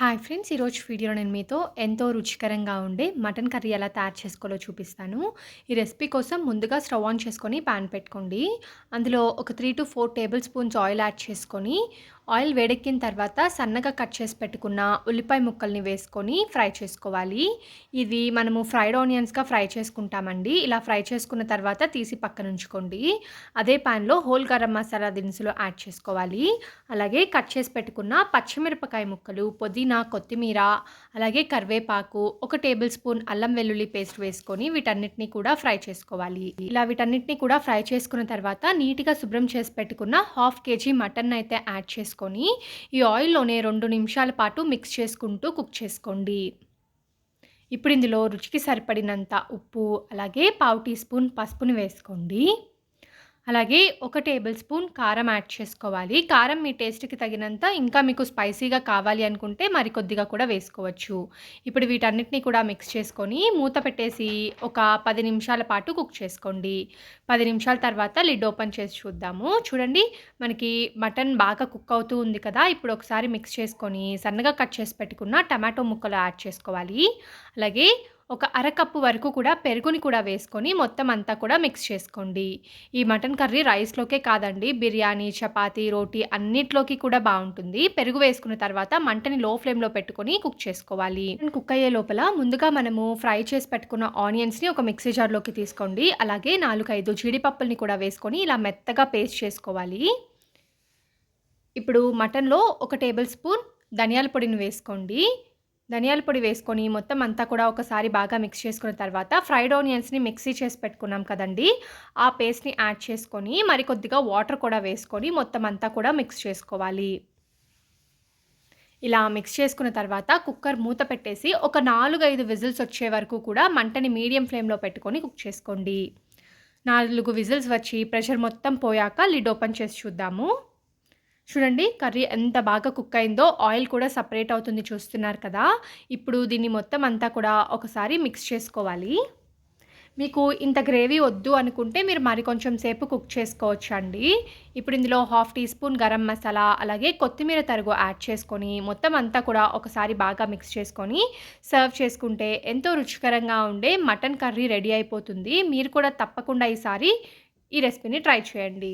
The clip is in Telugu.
హాయ్ ఫ్రెండ్స్ ఈరోజు వీడియో నేను మీతో ఎంతో రుచికరంగా ఉండే మటన్ కర్రీ ఎలా తయారు చేసుకోవాలో చూపిస్తాను. ఈ రెసిపీ కోసం ముందుగా స్టవ్ ఆన్ చేసుకొని ప్యాన్ పెట్టుకోండి. అందులో ఒక three to four tablespoons oil add చేసుకొని ఆయిల్ వేడెక్కిన తర్వాత సన్నగా కట్ చేసి పెట్టుకున్న ఉల్లిపాయ ముక్కల్ని వేసుకొని ఫ్రై చేసుకోవాలి. ఇది మనము ఫ్రైడ్ ఆనియన్స్గా ఫ్రై చేసుకుంటామండి. ఇలా ఫ్రై చేసుకున్న తర్వాత తీసి పక్కన ఉంచుకోండి. అదే ప్యాన్లో హోల్ గరం మసాలా దినుసులు యాడ్ చేసుకోవాలి. అలాగే కట్ చేసి పెట్టుకున్న పచ్చిమిరపకాయ ముక్కలు పుదీనా కొత్తిమీర అలాగే కరివేపాకు ఒక టేబుల్ స్పూన్ అల్లం వెల్లుల్లి పేస్ట్ వేసుకొని వీటన్నిటిని కూడా ఫ్రై చేసుకోవాలి. ఇలా వీటన్నిటిని కూడా ఫ్రై చేసుకున్న తర్వాత నీట్గా శుభ్రం చేసి పెట్టుకున్న హాఫ్ కేజీ మటన్ అయితే యాడ్ చేసుకొని ఈ ఆయిల్లోనే రెండు నిమిషాల పాటు మిక్స్ చేసుకుంటూ కుక్ చేసుకోండి. ఇప్పుడు ఇందులో రుచికి సరిపడినంత ఉప్పు అలాగే పావు టీ స్పూన్ పసుపుని వేసుకోండి. అలాగే ఒక టేబుల్ స్పూన్ కారం యాడ్ చేసుకోవాలి. కారం మీ టేస్ట్కి తగినంత ఇంకా మీకు స్పైసీగా కావాలి అనుకుంటే మరికొద్దిగా కూడా వేసుకోవచ్చు. ఇప్పుడు వీటన్నిటిని కూడా మిక్స్ చేసుకొని మూత పెట్టేసి ఒక పది నిమిషాల పాటు కుక్ చేసుకోండి. పది నిమిషాల తర్వాత లిడ్ ఓపెన్ చేసి చూద్దాము. చూడండి మనకి మటన్ బాగా కుక్ అవుతూ ఉంది కదా. ఇప్పుడు ఒకసారి మిక్స్ చేసుకొని సన్నగా కట్ చేసి పెట్టుకున్న టమాటో ముక్కలు యాడ్ చేసుకోవాలి. అలాగే ఒక అరకప్పు వరకు కూడా పెరుగుని కూడా వేసుకొని మొత్తం అంతా కూడా మిక్స్ చేసుకోండి. ఈ మటన్ కర్రీ రైస్లోకే కాదండి బిర్యానీ చపాతీ రోటీ అన్నిట్లోకి కూడా బాగుంటుంది. పెరుగు వేసుకున్న తర్వాత మంటని లో ఫ్లేమ్లో పెట్టుకొని కుక్ చేసుకోవాలి. కుక్ అయ్యే లోపల ముందుగా మనము ఫ్రై చేసి పెట్టుకున్న ఆనియన్స్ని ఒక మిక్సీ జార్లోకి తీసుకోండి. అలాగే నాలుగైదు జీడిపప్పుల్ని కూడా వేసుకొని ఇలా మెత్తగా పేస్ట్ చేసుకోవాలి. ఇప్పుడు మటన్లో ఒక టేబుల్ స్పూన్ ధనియాల పొడిని వేసుకోండి. ధనియాల పొడి వేసుకొని మొత్తం అంతా కూడా ఒకసారి బాగా మిక్స్ చేసుకున్న తర్వాత ఫ్రైడ్ ఆనియన్స్ని మిక్సీ చేసి పెట్టుకున్నాం కదండి. ఆ పేస్ట్ని యాడ్ చేసుకొని మరి కొద్దిగా వాటర్ కూడా వేసుకొని మొత్తం అంతా కూడా మిక్స్ చేసుకోవాలి. ఇలా మిక్స్ చేసుకున్న తర్వాత కుక్కర్ మూత పెట్టేసి ఒక నాలుగు ఐదు విజిల్స్ వచ్చే వరకు కూడా మంటని మీడియం ఫ్లేమ్లో పెట్టుకొని కుక్ చేసుకోండి. నాలుగు విజిల్స్ వచ్చి ప్రెషర్ మొత్తం పోయాక లిడ్ ఓపెన్ చేసి చూద్దాము. చూడండి కర్రీ ఎంత బాగా కుక్ అయిందో ఆయిల్ కూడా సపరేట్ అవుతుంది చూస్తున్నారు కదా. ఇప్పుడు దీన్ని మొత్తం అంతా కూడా ఒకసారి మిక్స్ చేసుకోవాలి. మీకు ఇంత గ్రేవీ వద్దు అనుకుంటే మీరు మరి కొంచెం సేపు కుక్ చేసుకోవచ్చు అండి ఇప్పుడు ఇందులో half teaspoon garam masala అలాగే కొత్తిమీర తరుగు యాడ్ చేసుకొని మొత్తం అంతా కూడా ఒకసారి బాగా మిక్స్ చేసుకొని సర్వ్ చేసుకుంటే ఎంతో రుచికరంగా ఉండే మటన్ కర్రీ రెడీ అయిపోతుంది. మీరు కూడా తప్పకుండా ఈసారి ఈ రెసిపీని ట్రై చేయండి.